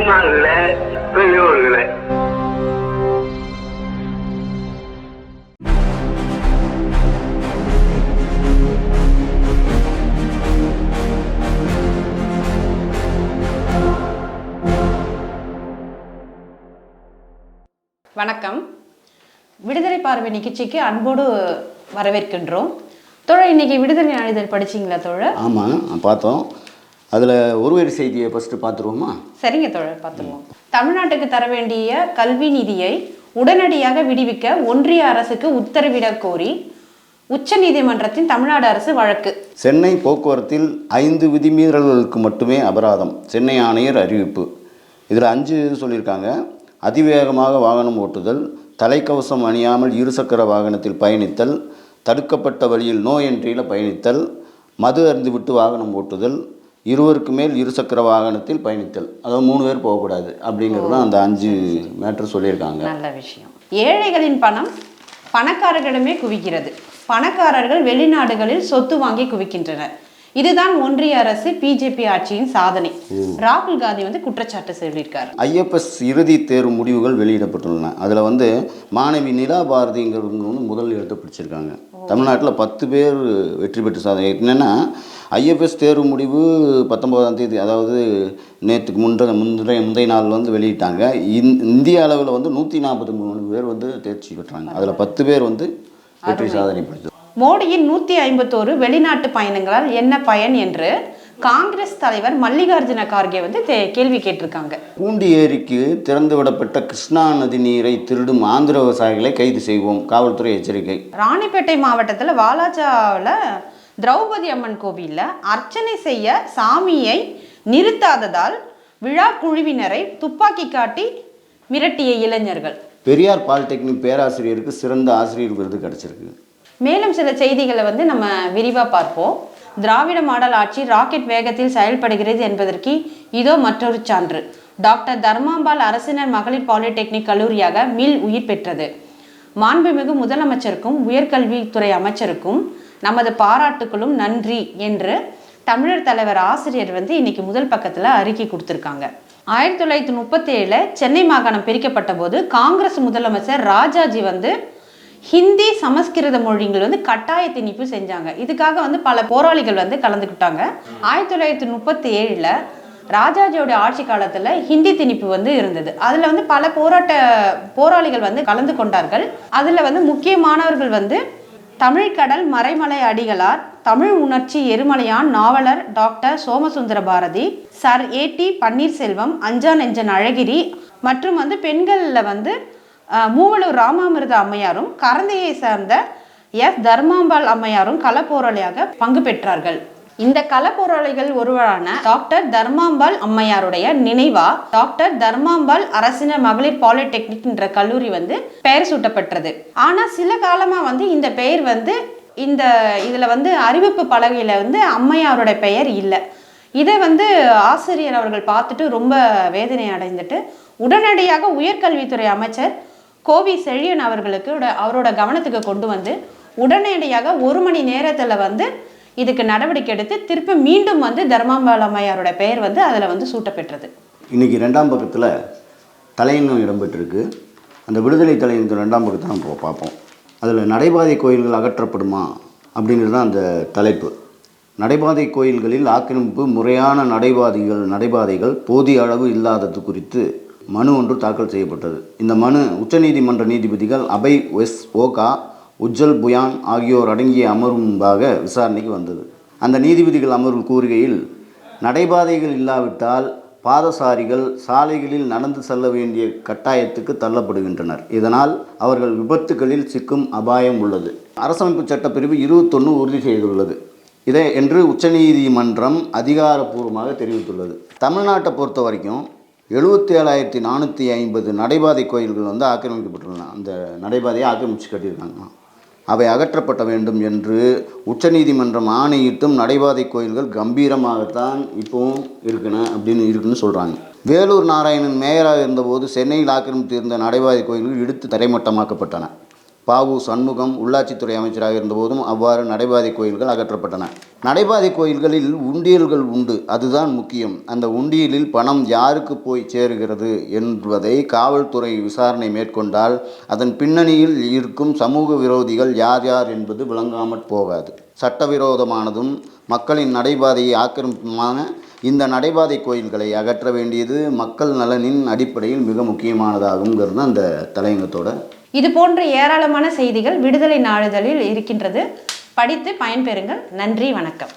பூமான்ல பெரியோர்களே. வணக்கம். விடுதலை பார்வை நிகழ்ச்சிக்கு அன்போடு வரவேற்கின்றோம். தோழர் இன்னைக்கு விடுதலை நாளிதழ் படிச்சீங்களா தோழர்? ஆமாம் பார்த்தோம். அதில் ஒருவரி செய்தியை ஃபஸ்ட்டு பார்த்துருவோமா? சரிங்க தோழர் பார்த்துருவோம். தமிழ்நாட்டுக்கு தர வேண்டிய கல்வி நிதியை உடனடியாக விடுவிக்க ஒன்றிய அரசுக்கு உத்தரவிடக் கோரி உச்சநீதிமன்றத்தின் தமிழ்நாடு அரசு வழக்கு. சென்னை போக்குவரத்தில் ஐந்து விதிமீறல்களுக்கு மட்டுமே அபராதம் சென்னை ஆணையர் அறிவிப்பு. இதில் அஞ்சு இது சொல்லியிருக்காங்க. அதிவேகமாக வாகனம் ஓட்டுதல் தலைக்கவசம் அணியாமல் இருசக்கர வாகனத்தில் பயணித்தல் தடுக்கப்பட்ட வழியில் நோ என்ட்ரியில் பயணித்தல் மது அருந்துவிட்டு வாகனம் ஓட்டுதல் இருவருக்கு மேல் இருசக்கர வாகனத்தில் பயணித்தல். அதாவது மூணு பேர் போகக்கூடாது அப்படிங்கிறது தான் அந்த அஞ்சு மேட்ரு சொல்லியிருக்காங்க. நல்ல விஷயம். ஏழைகளின் பணம் பணக்காரர்களிடமே குவிக்கிறது. பணக்காரர்கள் வெளிநாடுகளில் சொத்து வாங்கி குவிக்கின்றனர். இதுதான் ஒன்றிய அரசு பிஜேபி ஆட்சியின் சாதனை. ராகுல் காந்தி வந்து குற்றச்சாட்டு சொல்லியிருக்காரு. ஐஎஃப்எஸ் இறுதி தேர்வு முடிவுகள் வெளியிடப்பட்டுள்ளன. அதில் வந்து மாணவி நிலா பாரதிங்கிறவங்க வந்து முதல் இடத்தை பிடிச்சிருக்காங்க. தமிழ்நாட்டில் பத்து பேர் வெற்றி பெற்று சாதனை. என்னென்னா ஐஎஃப்எஸ் தேர்வு முடிவு பத்தொம்போதாம் தேதி அதாவது நேற்றுக்கு முன்ற முந்தைய முந்தைய நாள் வந்து வெளியிட்டாங்க. இந் இந்திய அளவில் வந்து நூற்றி நாற்பத்தி மூணு பேர் வந்து தேர்ச்சி பெற்றாங்க. அதில் பத்து பேர் வந்து வெற்றி சாதனை படித்தது. மோடியின் நூத்தி ஐம்பத்தோரு வெளிநாட்டு பயணங்களால் என்ன பயன் என்று காங்கிரஸ் தலைவர் மல்லிகார்ஜுன கார்கே வந்து கேள்வி கேட்டிருக்காங்க. பூண்டி ஏரிக்கு திறந்து விடப்பட்ட கிருஷ்ணா நதி நீரை திருடும் ஆந்திர விவசாயிகளை கைது செய்வோம். காவல்துறை எச்சரிக்கை. ராணிப்பேட்டை மாவட்டத்தில் வாலாஜாவில் திரௌபதி அம்மன் கோவிலில் அர்ச்சனை செய்ய சாமியை நிறுத்தாததால் விழா குழுவினரை துப்பாக்கி காட்டி மிரட்டிய இளைஞர்கள். பெரியார் பாலிடெக்னிக் பேராசிரியருக்கு சிறந்த ஆசிரியர் விருது கிடச்சிருக்கு. மேலும் சில செய்திகளை வந்து நம்ம விரிவாக பார்ப்போம். திராவிட மாடல் ஆட்சி ராக்கெட் வேகத்தில் செயல்படுகிறது என்பதற்கு இதோ மற்றொரு சான்று. டாக்டர் தர்மாம்பாள் அரசினர் மகளிர் பாலிடெக்னிக் கல்லூரியாக மில் உயிர் பெற்றது. மாண்புமிகு முதலமைச்சருக்கும் உயர்கல்வித்துறை அமைச்சருக்கும் நமது பாராட்டுக்களும் நன்றி என்று தமிழர் தலைவர் ஆசிரியர் வந்து இன்னைக்கு முதல் பக்கத்தில் அறிக்கை கொடுத்துருக்காங்க. ஆயிரத்தி தொள்ளாயிரத்தி முப்பத்தி ஏழில் சென்னை மாகாணம் பிரிக்கப்பட்ட போது காங்கிரஸ் முதலமைச்சர் ராஜாஜி வந்து ஹிந்தி சமஸ்கிருத மொழிகள் வந்து கட்டாய திணிப்பு செஞ்சாங்க. இதுக்காக வந்து பல போராளிகள் வந்து கலந்துக்கிட்டாங்க. ஆயிரத்தி தொள்ளாயிரத்தி முப்பத்தி ஏழில் ராஜாஜியோட ஆட்சி காலத்தில் ஹிந்தி திணிப்பு வந்து இருந்தது. அதில் வந்து பல போராட்ட போராளிகள் வந்து கலந்து கொண்டார்கள். அதில் வந்து முக்கியமானவர்கள் வந்து தமிழ்கடல் மறைமலை அடிகளார் தமிழ் உணர்ச்சி எருமலையான் நாவலர் doctor Somasundara Bharathi sir A T Panneerselvam அஞ்சா நெஞ்சன் அழகிரி மற்றும் வந்து பெண்களில் வந்து மூவலூர் ராமாமிர்த அம்மையாரும் கரந்தையை சார்ந்த எஸ் தர்மாம்பாள் அம்மையாரும் களப்போராளியாக பங்கு பெற்றார்கள். இந்த கலப்போராளிகள் ஒருவரான டாக்டர் தர்மாம்பாள் அம்மையாருடைய நினைவா டாக்டர் தர்மாம்பாள் அரசினர் மகளிர் பாலிடெக்னிக் என்ற கல்லூரி வந்து பெயர் சூட்டப்பட்டது ஆனா சில காலமா வந்து இந்த பெயர் வந்து இந்த இதுல வந்து அறிவிப்பு பலகையில வந்து அம்மையாரோட பெயர் இல்லை. இதை வந்து ஆசிரியர் அவர்கள் பார்த்துட்டு ரொம்ப வேதனை அடைந்துட்டு உடனடியாக உயர்கல்வித்துறை அமைச்சர் கோவி செழியன் அவர்களுக்கு அவரோட கவனத்துக்கு கொண்டு வந்து உடனடியாக ஒரு மணி நேரத்தில் வந்து இதுக்கு நடவடிக்கை எடுத்து திருப்பி மீண்டும் வந்து தர்மாம்பாளம்மையாரோட பெயர் வந்து அதில் வந்து சூட்டப்பெற்றது. இன்னைக்கு ரெண்டாம் பக்கத்தில் தலையங்கம் இடம்பெற்றிருக்கு. அந்த விடுதலை தலையங்கம் ரெண்டாம் பக்கத்தை நம்ம பார்ப்போம். அதில் நடைபாதை கோயில்கள் அகற்றப்படுமா அப்படிங்கிறது தான் அந்த தலைப்பு. நடைபாதை கோயில்களில் ஆக்கிரமிப்பு முறையான நடைபாதைகள் நடைபாதைகள் போதிய அளவு இல்லாதது குறித்து மனு ஒன்று தாக்கல் செய்யப்பட்டது. இந்த மனு உச்சநீதிமன்ற நீதிபதிகள் அபய் எஸ் ஓகா உஜ்ஜல் புயான் ஆகியோர் அடங்கிய அமர்வு முன்பாக விசாரணைக்கு வந்தது. அந்த நீதிபதிகள் அமர்வு கூறுகையில் நடைபாதைகள் இல்லாவிட்டால் பாதசாரிகள் சாலைகளில் நடந்து செல்ல வேண்டிய கட்டாயத்துக்கு தள்ளப்படுகின்றனர். இதனால் அவர்கள் விபத்துகளில் சிக்கும் அபாயம் உள்ளது. அரசமைப்பு சட்டப்பிரிவு இருபத்தொன்று உறுதி செய்துள்ளது. இதை என்று உச்சநீதிமன்றம் அதிகாரப்பூர்வமாக தெரிவித்துள்ளது. தமிழ்நாட்டை பொறுத்த வரைக்கும் எழுபத்தி ஏழாயிரத்தி நானூற்றி ஐம்பது நடைபாதை கோயில்கள் வந்து ஆக்கிரமிக்கப்பட்டுள்ளன. அந்த நடைபாதையை ஆக்கிரமித்து கட்டியிருக்காங்க அவை அகற்றப்பட வேண்டும் என்று உச்சநீதிமன்றம் ஆணையிட்டும் நடைபாதை கோயில்கள் கம்பீரமாகத்தான் இப்போவும் இருக்கணும் அப்படின்னு இருக்குன்னு சொல்கிறாங்க வேலூர் நாராயணன் மேயராக இருந்தபோது சென்னையில் ஆக்கிரமித்து இருந்த நடைபாதை கோயில்கள் இடித்து தரைமட்டமாக்கப்பட்டன. பாவு சண்முகம் உள்ளாட்சித்துறை அமைச்சராக இருந்தபோதும் அவ்வாறு நடைபாதை கோயில்கள் அகற்றப்பட்டன. நடைபாதை கோயில்களில் உண்டியல்கள் உண்டு. அதுதான் முக்கியம். அந்த உண்டியலில் பணம் யாருக்கு போய் சேருகிறது என்பதை காவல்துறை விசாரணை மேற்கொண்டால் அதன் பின்னணியில் இருக்கும் சமூக விரோதிகள் யார் யார் என்பது விளங்காமற் போகாது. சட்டவிரோதமானதும் மக்களின் நடைபாதையை ஆக்கிரமிப்புமான இந்த நடைபாதை கோயில்களை அகற்ற வேண்டியது மக்கள் நலனின் அடிப்படையில் மிக முக்கியமானதாகுங்கிறது அந்த தலையங்கத்தோட இது போன்ற ஏராளமான செய்திகள் விடுதலை நாளிதழில் இருக்கின்றது. படித்து பயன்பெறுங்கள். நன்றி வணக்கம்.